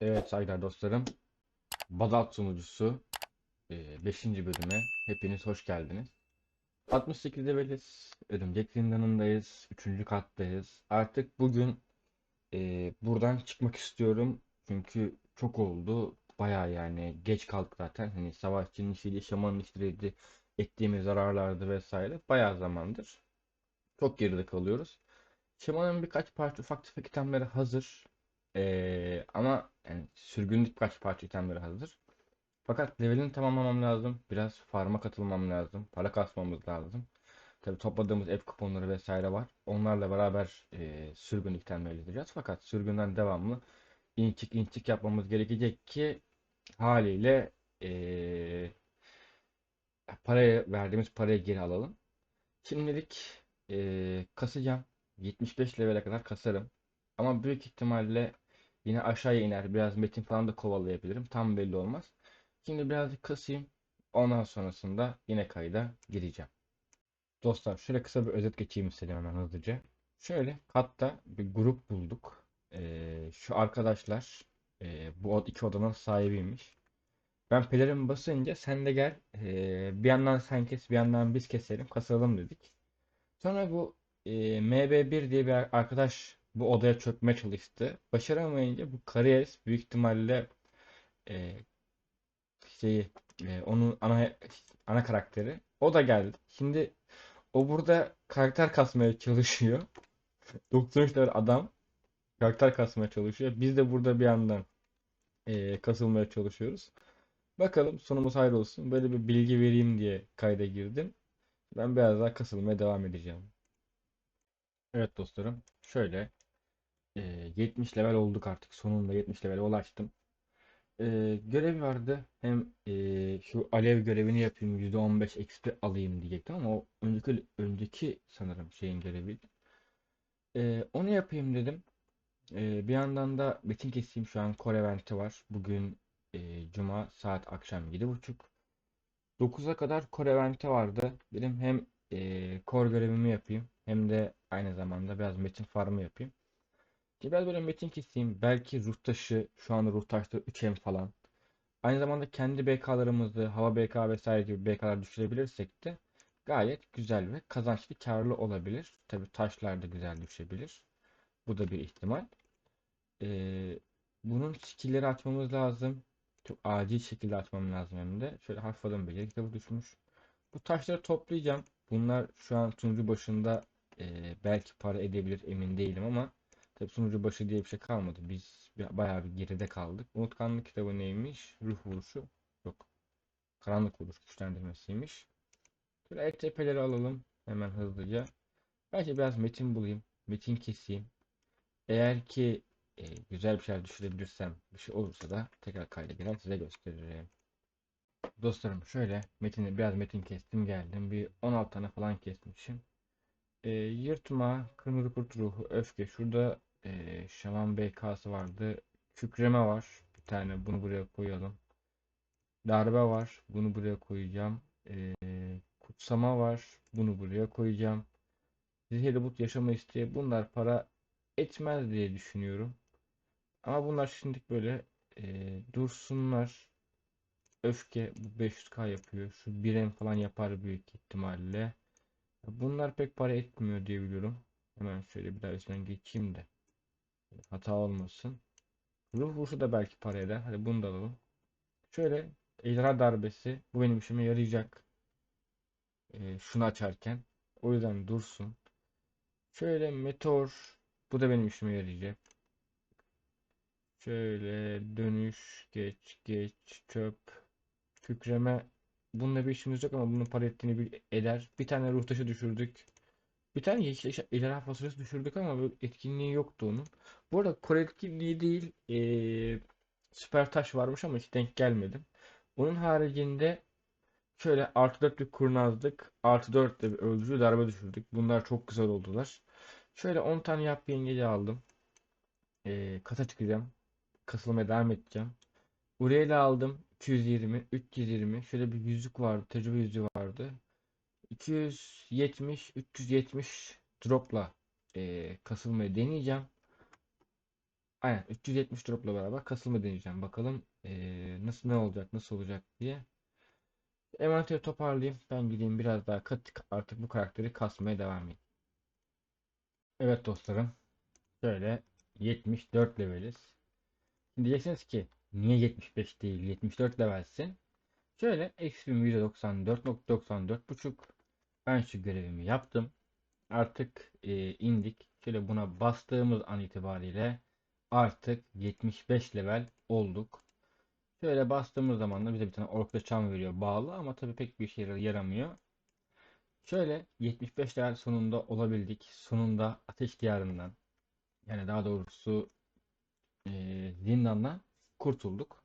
Evet saygıdeğer dostlarım. Bazalt sunucusu 5. bölüme hepiniz hoş geldiniz. 68 leveliz. Örümcek zindanındayız. 3. kattayız. Artık bugün e, buradan çıkmak istiyorum. Çünkü çok oldu. Baya yani geç kaldık zaten. Hani savaşçının işiydi, şamanın işleriydi, ettiğimiz zararlardı vesaire. Baya zamandır. Çok geride kalıyoruz. Şamanın birkaç parça ufak tefek itemleri hazır. Ee, ama yani sürgünlük birkaç parça itemleri hazır. Fakat levelini tamamlamam lazım. Biraz farma katılmam lazım. Para kasmamız lazım. Tabii topladığımız ev kuponları vesaire var. Onlarla beraber e, sürgün itemleri edeceğiz. Fakat sürgünden devamlı inçik inçik yapmamız gerekecek ki haliyle e, paraya verdiğimiz parayı geri alalım. Şimdilik e, kasacağım. 75 levele kadar kasarım. Ama büyük ihtimalle yine aşağıya iner. Biraz metin falan da kovalayabilirim. Tam belli olmaz. Şimdi birazcık kasayım. Ondan sonrasında yine kayda gireceğim. Dostlar şöyle kısa bir özet geçeyim istedim hemen hızlıca. Şöyle katta bir grup bulduk. Ee, şu arkadaşlar e, bu iki odanın sahibiymiş. Ben pelerin basınca sen de gel. ee, bir yandan sen kes bir yandan biz keselim kasalım dedik. Sonra bu e, MB1 diye bir arkadaş bu odaya çökmeye çalıştı. Başaramayınca bu Karies büyük ihtimalle e, şeyi e, onun ana ana karakteri. O da geldi. Şimdi o burada karakter kasmaya çalışıyor. 93 level adam karakter kasmaya çalışıyor. Biz de burada bir yandan e, kasılmaya çalışıyoruz. Bakalım sonumuz hayır olsun. Böyle bir bilgi vereyim diye kayda girdim. Ben biraz daha kasılmaya devam edeceğim. Evet dostlarım. Şöyle e, 70 level olduk artık. Sonunda 70 levele ulaştım. E, görev vardı. Hem e, şu alev görevini yapayım %15 XP alayım diyecektim ama o önceki önceki sanırım şeyin göreviydi. E, onu yapayım dedim. E, bir yandan da metin keseyim şu an core eventi var. Bugün e, Cuma saat akşam 7.30. 9'a kadar core eventi vardı. Dedim hem e, core görevimi yapayım hem de aynı zamanda biraz metin farmı yapayım. Ki Biraz böyle metin keseyim. Belki ruh taşı şu anda ruh taşları 3M falan. Aynı zamanda kendi BK'larımızı hava BK vesaire gibi BK'lar düşürebilirsek de gayet güzel ve kazançlı karlı olabilir. Tabii taşlar da güzel düşebilir. Bu da bir ihtimal. Ee, bunun skill'leri açmamız lazım. Çok acil şekilde açmam lazım hem de. Şöyle hafif adım beceri kitabı düşmüş. Bu taşları toplayacağım. Bunlar şu an sunucu başında e, belki para edebilir emin değilim ama tabii sunucu başı diye bir şey kalmadı. Biz bayağı bir geride kaldık. Unutkanlık kitabı neymiş? Ruh vuruşu. Yok. Karanlık vuruş güçlendirmesiymiş. Şöyle ETP'leri alalım hemen hızlıca. Belki biraz metin bulayım. Metin keseyim. Eğer ki e, güzel bir şeyler düşürebilirsem bir şey olursa da tekrar kayda girer size gösteririm. Dostlarım şöyle metini biraz metin kestim geldim. Bir 16 tane falan kesmişim. E, yırtma, kırmızı kurt ruhu, öfke. Şurada e, şaman BK'sı vardı. Kükreme var. Bir tane bunu buraya koyalım. Darbe var. Bunu buraya koyacağım. E, kutsama var. Bunu buraya koyacağım. Zehirli but yaşama isteği. Bunlar para etmez diye düşünüyorum. Ama bunlar şimdilik böyle e, dursunlar. Öfke bu 500k yapıyor. Şu 1M falan yapar büyük ihtimalle. Bunlar pek para etmiyor diye biliyorum. Hemen şöyle bir daha üstünden geçeyim de. Hata olmasın. Ruh vuruşu da belki para eder. Hadi bunu da alalım. Şöyle ejderha darbesi. Bu benim işime yarayacak. E, şunu açarken. O yüzden dursun. Şöyle meteor. Bu da benim işime yarayacak. Şöyle dönüş, geç, geç, çöp, kükreme. Bununla bir işimiz yok ama bunun para ettiğini bir eder. Bir tane ruh taşı düşürdük. Bir tane yeşil eş- ejderha fasulyesi düşürdük ama böyle etkinliği yoktu onun. Bu arada Kore etkinliği değil, eee, süper taş varmış ama hiç denk gelmedim. Onun haricinde şöyle artı 4 bir kurnazlık, artı 4 de bir öldürücü darbe düşürdük. Bunlar çok güzel oldular. Şöyle 10 tane yap yengeci aldım. Eee kata çıkacağım. Kasılmaya devam edeceğim. Uriel'i aldım. 220, 320. Şöyle bir yüzük vardı. Tecrübe yüzüğü vardı. 270, 370 dropla eee kasılmayı deneyeceğim. aynen 370 dropla beraber kasılma deneyeceğim. Bakalım ee, nasıl ne olacak, nasıl olacak diye. Envanteri toparlayayım. Ben gideyim biraz daha kat artık bu karakteri kasmaya devam edeyim. Evet dostlarım. Şöyle 74 leveliz. Diyeceksiniz ki niye 75 değil 74 levelsin? Şöyle XP'm %94.94.5 Ben şu görevimi yaptım. Artık e, indik. Şöyle buna bastığımız an itibariyle artık 75 level olduk. Şöyle bastığımız zaman da bize bir tane orkla çam veriyor bağlı ama tabii pek bir işe yaramıyor. Şöyle 75 level sonunda olabildik. Sonunda ateş diyarından yani daha doğrusu e, zindandan kurtulduk.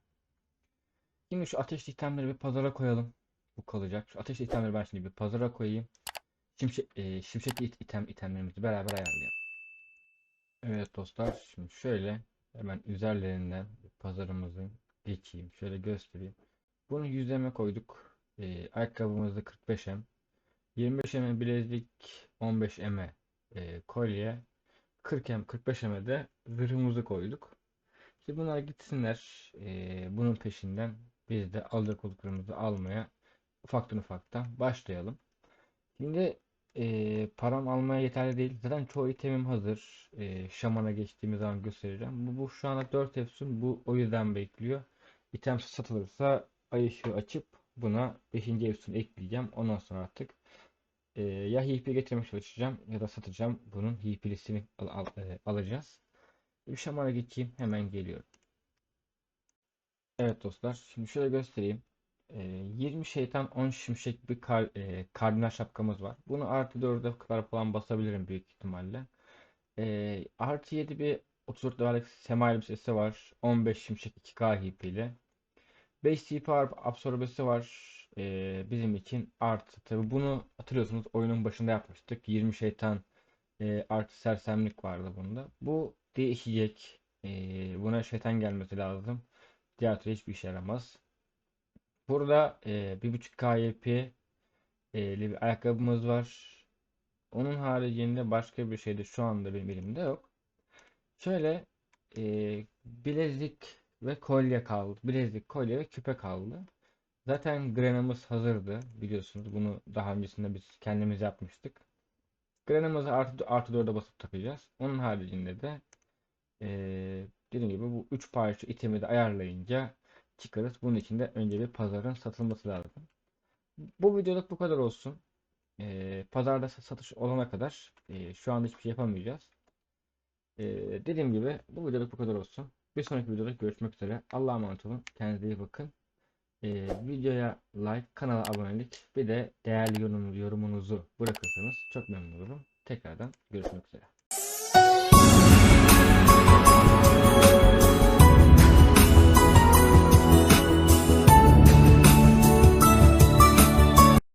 Şimdi şu ateşli itemleri bir pazara koyalım. Bu kalacak. Şu ateşli itemleri ben şimdi bir pazara koyayım. Şimşek, e, şimşekli it- item itemlerimizi beraber ayarlayalım. Evet dostlar şimdi şöyle hemen üzerlerinden pazarımızı geçeyim. Şöyle göstereyim. Bunu 100'eme koyduk. E, ayakkabımızı 45'em. 25'eme bilezik 15'eme e, kolye 40'em 45'eme de zırhımızı koyduk. Şimdi bunlar gitsinler. e, bunun peşinden biz de alacak olduklarımızı almaya ufaktan ufaktan başlayalım. Şimdi e, param almaya yeterli değil. Zaten çoğu itemim hazır. E, şamana geçtiğimiz zaman göstereceğim. Bu, bu şu anda 4 efsun. Bu o yüzden bekliyor. İtem satılırsa ay ışığı açıp buna 5. efsun ekleyeceğim. Ondan sonra artık e, ya HP getirmeye çalışacağım ya da satacağım. Bunun HP'lisini al, al, e, alacağız. Bir şamana geçeyim. Hemen geliyorum. Evet dostlar. Şimdi şöyle göstereyim. Ee, 20 şeytan 10 şimşek bir kar, e, kardinal şapkamız var. Bunu artı 4'e kadar falan basabilirim büyük ihtimalle. Ee, artı 7 bir 34 dolarlık sema elbisesi var. 15 şimşek 2K HP ile. 5 CP absorbesi var. Ee, bizim için artı. Tabi bunu hatırlıyorsunuz oyunun başında yapmıştık. 20 şeytan e, artı sersemlik vardı bunda. Bu değişecek. Ee, buna şeytan gelmesi lazım. Diğer türlü hiçbir işe yaramaz. Burada e, 1.5 KYP e, bir ayakkabımız var. Onun haricinde başka bir şey de şu anda benim elimde yok. Şöyle e, bilezik ve kolye kaldı. Bilezik, kolye ve küpe kaldı. Zaten grenamız hazırdı biliyorsunuz. Bunu daha öncesinde biz kendimiz yapmıştık. Grenamızı artı, artı 4'e basıp takacağız. Onun haricinde de e, dediğim gibi bu 3 parça itemi de ayarlayınca çıkarız. Bunun için de önce bir pazarın satılması lazım. Bu videoluk bu kadar olsun. Ee, pazarda satış olana kadar e, şu anda hiçbir şey yapamayacağız. Ee, dediğim gibi bu videoluk bu kadar olsun. Bir sonraki videoda görüşmek üzere. Allah'a emanet olun. Kendinize iyi bakın. Ee, videoya like, kanala abonelik bir de değerli yorum, yorumunuzu bırakırsanız çok memnun olurum. Tekrardan görüşmek üzere.